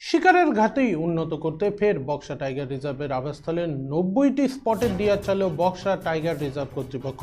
শিকারের ঘাটেই উন্নত করতে ফের বক্সা টাইগার রিজার্ভের আবাসস্থলে নব্বইটি স্পটের ডিয়ার চালু বক্সা টাইগার রিজার্ভ কর্তৃপক্ষ।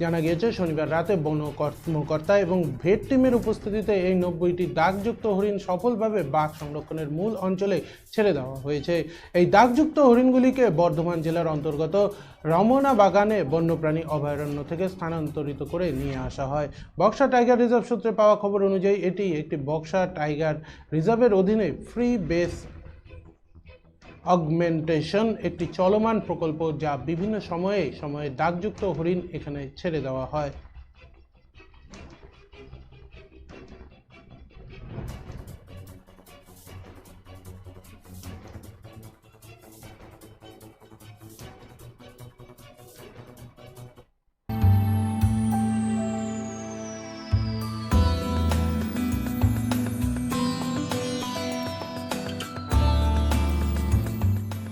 জানা গিয়েছে, শনিবার রাতে বন কর্মকর্তা এবং ভেট টিমের উপস্থিতিতে এই নব্বইটি দাগযুক্ত হরিণ সফলভাবে বাঘ সংরক্ষণের মূল অঞ্চলে ছেড়ে দেওয়া হয়েছে। এই দাগযুক্ত হরিণগুলিকে বর্ধমান জেলার অন্তর্গত রমনা বাগানে বন্যপ্রাণী অভয়ারণ্য থেকে স্থানান্তরিত করে নিয়ে আসা হয়। বক্সা টাইগার রিজার্ভ সূত্রে পাওয়া খবর অনুযায়ী, এটি একটি বক্সা টাইগার রিজার্ভের অধীনে ফ্রি বেস অগমেন্টেশন একটি চলমান প্রকল্প যা বিভিন্ন সময়ে সময়ে দাগযুক্ত হরিণ এখানে ছেড়ে দেওয়া হয়।